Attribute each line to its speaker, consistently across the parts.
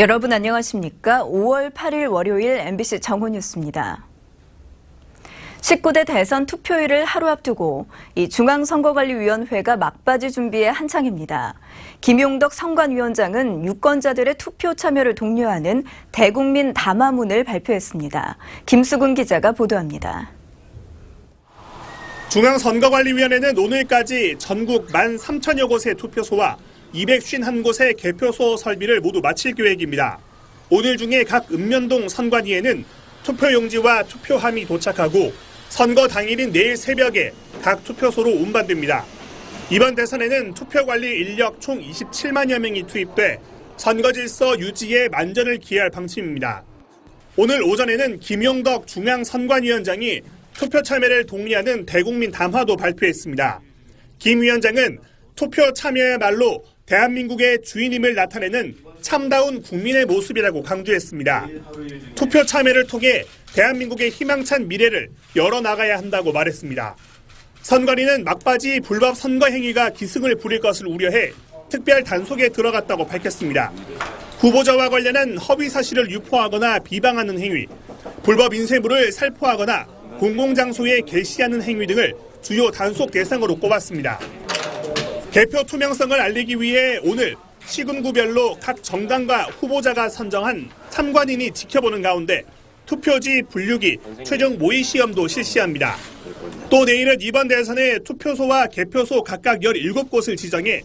Speaker 1: 여러분 안녕하십니까? 5월 8일 월요일 MBC 정오 뉴스입니다. 19대 대선 투표일을 하루 앞두고 이 중앙선거관리위원회가 막바지 준비에 한창입니다. 김용덕 선관위원장은 유권자들의 투표 참여를 독려하는 대국민 담화문을 발표했습니다. 김수근 기자가 보도합니다.
Speaker 2: 중앙선거관리위원회는 오늘까지 전국 1만 3천여 곳의 투표소와 251곳의 개표소 설비를 모두 마칠 계획입니다. 오늘 중에 각 읍면동 선관위에는 투표용지와 투표함이 도착하고 선거 당일인 내일 새벽에 각 투표소로 운반됩니다. 이번 대선에는 투표관리 인력 총 27만여 명이 투입돼 선거 질서 유지에 만전을 기할 방침입니다. 오늘 오전에는 김용덕 중앙선관위원장이 투표 참여를 독려하는 대국민 담화도 발표했습니다. 김 위원장은 투표 참여야말로 대한민국의 주인임을 나타내는 참다운 국민의 모습이라고 강조했습니다. 투표 참여를 통해 대한민국의 희망찬 미래를 열어나가야 한다고 말했습니다. 선관위는 막바지 불법 선거 행위가 기승을 부릴 것을 우려해 특별 단속에 들어갔다고 밝혔습니다. 후보자와 관련한 허위 사실을 유포하거나 비방하는 행위, 불법 인쇄물을 살포하거나 공공장소에 게시하는 행위 등을 주요 단속 대상으로 꼽았습니다. 개표 투명성을 알리기 위해 오늘 시군구별로 각 정당과 후보자가 선정한 참관인이 지켜보는 가운데 투표지 분류기 최종 모의 시험도 실시합니다. 또 내일은 이번 대선의 투표소와 개표소 각각 17곳을 지정해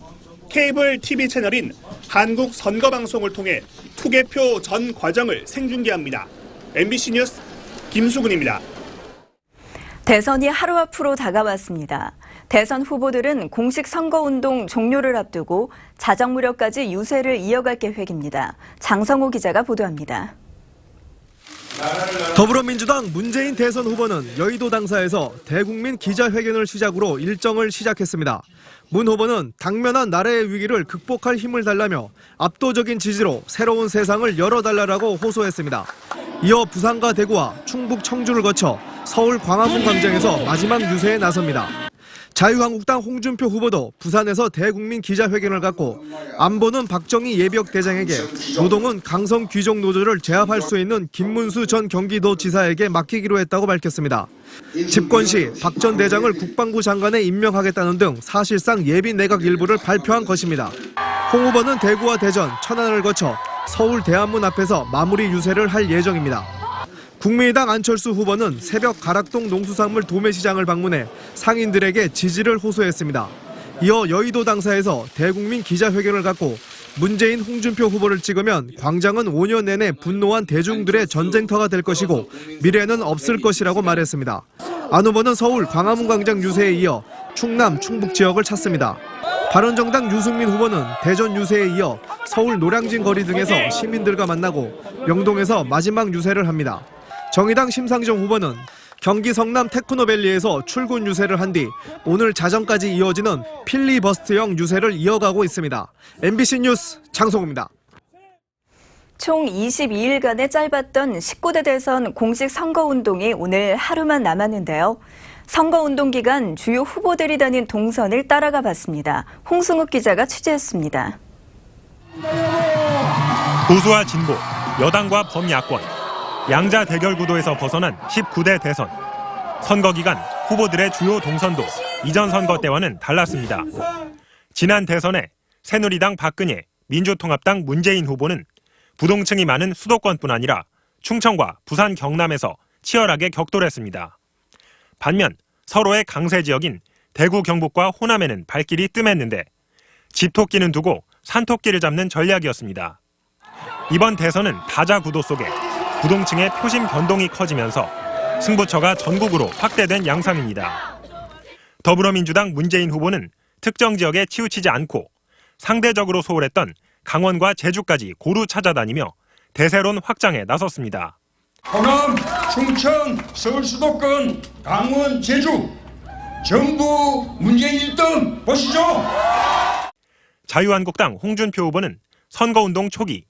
Speaker 2: 케이블 TV 채널인 한국 선거방송을 통해 투개표 전 과정을 생중계합니다. MBC 뉴스 김수근입니다.
Speaker 1: 대선이 하루 앞으로 다가왔습니다. 대선 후보들은 공식 선거운동 종료를 앞두고 자정 무렵까지 유세를 이어갈 계획입니다. 장성호 기자가 보도합니다.
Speaker 3: 더불어민주당 문재인 대선 후보는 여의도 당사에서 대국민 기자회견을 시작으로 일정을 시작했습니다. 문 후보는 당면한 나라의 위기를 극복할 힘을 달라며 압도적인 지지로 새로운 세상을 열어달라고 호소했습니다. 이어 부산과 대구와 충북 청주를 거쳐 서울 광화문 광장에서 마지막 유세에 나섭니다. 자유한국당 홍준표 후보도 부산에서 대국민 기자회견을 갖고 안보는 박정희 예비역 대장에게 노동은 강성 귀족 노조를 제압할 수 있는 김문수 전 경기도 지사에게 맡기기로 했다고 밝혔습니다. 집권 시 박 전 대장을 국방부 장관에 임명하겠다는 등 사실상 예비 내각 일부를 발표한 것입니다. 홍 후보는 대구와 대전, 천안을 거쳐 서울 대한문 앞에서 마무리 유세를 할 예정입니다. 국민의당 안철수 후보는 새벽 가락동 농수산물 도매시장을 방문해 상인들에게 지지를 호소했습니다. 이어 여의도 당사에서 대국민 기자회견을 갖고 문재인 홍준표 후보를 찍으면 광장은 5년 내내 분노한 대중들의 전쟁터가 될 것이고 미래는 없을 것이라고 말했습니다. 안 후보는 서울 광화문 광장 유세에 이어 충남, 충북 지역을 찾습니다. 바른정당 유승민 후보는 대전 유세에 이어 서울 노량진 거리 등에서 시민들과 만나고 명동에서 마지막 유세를 합니다. 정의당 심상정 후보는 경기 성남 테크노밸리에서 출근 유세를 한 뒤 오늘 자정까지 이어지는 필리버스트형 유세를 이어가고 있습니다. MBC 뉴스 장성호입니다.
Speaker 1: 총 22일간의 짧았던 19대 대선 공식 선거운동이 오늘 하루만 남았는데요. 선거운동 기간 주요 후보들이 다닌 동선을 따라가 봤습니다. 홍승욱 기자가 취재했습니다.
Speaker 4: 보수와 진보, 여당과 범야권, 양자 대결 구도에서 벗어난 19대 대선. 선거 기간 후보들의 주요 동선도 이전 선거 때와는 달랐습니다. 지난 대선에 새누리당 박근혜, 민주통합당 문재인 후보는 부동층이 많은 수도권뿐 아니라 충청과 부산 경남에서 치열하게 격돌했습니다. 반면 서로의 강세 지역인 대구 경북과 호남에는 발길이 뜸했는데 집토끼는 두고 산토끼를 잡는 전략이었습니다. 이번 대선은 다자 구도 속에 부동층의 표심 변동이 커지면서 승부처가 전국으로 확대된 양상입니다. 더불어민주당 문재인 후보는 특정 지역에 치우치지 않고 상대적으로 소홀했던 강원과 제주까지 고루 찾아다니며 대세론 확장에 나섰습니다.
Speaker 5: 호남, 충청, 서울 수도권, 강원, 제주 전부 문재인 1등 보시죠.
Speaker 4: 자유한국당 홍준표 후보는 선거운동 초기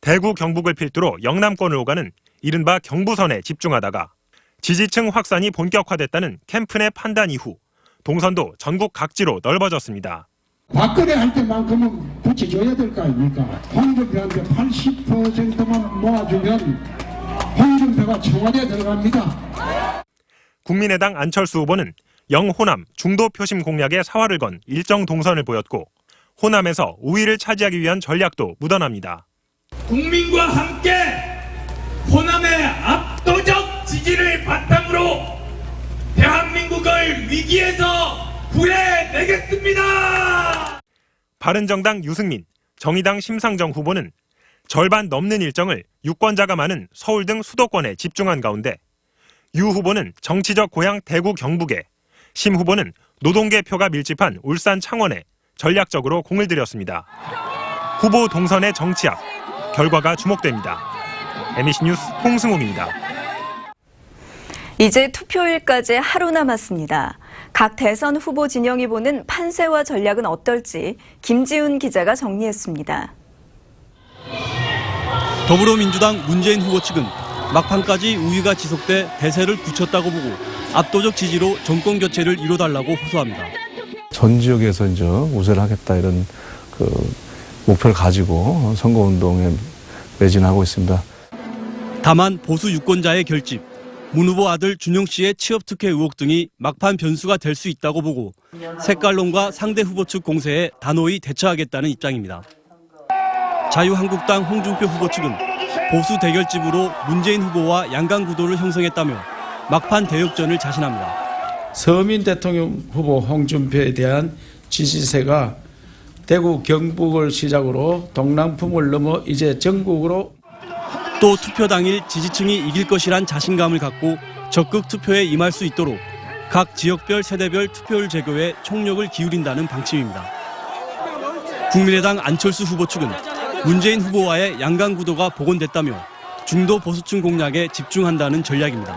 Speaker 4: 대구 경북을 필두로 영남권을 오가는 이른바 경부선에 집중하다가 지지층 확산이 본격화됐다는 캠프 내 판단 이후 동선도 전국 각지로 넓어졌습니다.
Speaker 6: 박근혜한테만큼은 붙여줘야 될 거 아닙니까? 홍준표한테 80%만 모아주면 홍준표가 청와대에 들어갑니다.
Speaker 4: 국민의당 안철수 후보는 영호남 중도 표심 공략에 사활을 건 일정 동선을 보였고 호남에서 우위를 차지하기 위한 전략도 묻어납니다.
Speaker 7: 국민과 함께 호남의 압도적 지지를 바탕으로 대한민국을 위기에서 구해내겠습니다.
Speaker 4: 바른정당 유승민, 정의당 심상정 후보는 절반 넘는 일정을 유권자가 많은 서울 등 수도권에 집중한 가운데 유 후보는 정치적 고향 대구 경북에, 심 후보는 노동계 표가 밀집한 울산 창원에 전략적으로 공을 들였습니다. 후보 동선의 정치학, 결과가 주목됩니다. MBC 뉴스 홍승욱입니다.
Speaker 1: 이제 투표일까지 하루 남았습니다. 각 대선 후보 진영이 보는 판세와 전략은 어떨지 김지훈 기자가 정리했습니다.
Speaker 8: 더불어민주당 문재인 후보 측은 막판까지 우위가 지속돼 대세를 굳혔다고 보고 압도적 지지로 정권 교체를 이뤄달라고 호소합니다.
Speaker 9: 전 지역에서 이제 우세를 하겠다 이런 그 목표를 가지고 선거운동에 매진하고 있습니다.
Speaker 8: 다만 보수 유권자의 결집, 문 후보 아들 준용 씨의 취업 특혜 의혹 등이 막판 변수가 될 수 있다고 보고 색깔론과 상대 후보 측 공세에 단호히 대처하겠다는 입장입니다. 자유한국당 홍준표 후보 측은 보수 대결집으로 문재인 후보와 양강 구도를 형성했다며 막판 대역전을 자신합니다.
Speaker 10: 서민 대통령 후보 홍준표에 대한 지지세가 대구 경북을 시작으로 동남풍을 넘어 이제 전국으로
Speaker 8: 또 투표 당일 지지층이 이길 것이란 자신감을 갖고 적극 투표에 임할 수 있도록 각 지역별 세대별 투표율 제고에 총력을 기울인다는 방침입니다. 국민의당 안철수 후보 측은 문재인 후보와의 양강 구도가 복원됐다며 중도 보수층 공략에 집중한다는 전략입니다.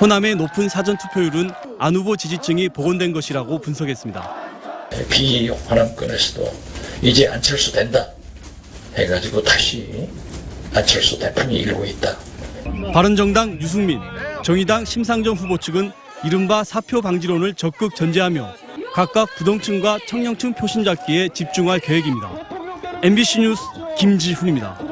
Speaker 8: 호남의 높은 사전 투표율은 안 후보 지지층이 복원된 것이라고 분석했습니다.
Speaker 11: 비호남권에서도 이제 안철수 된다 해가지고 다시 안철수 대표이 일고 있다.
Speaker 8: 바른정당 유승민, 정의당 심상정 후보 측은 이른바 사표 방지론을 적극 전제하며 각각 부동층과 청년층 표심 잡기에 집중할 계획입니다. MBC 뉴스 김지훈입니다.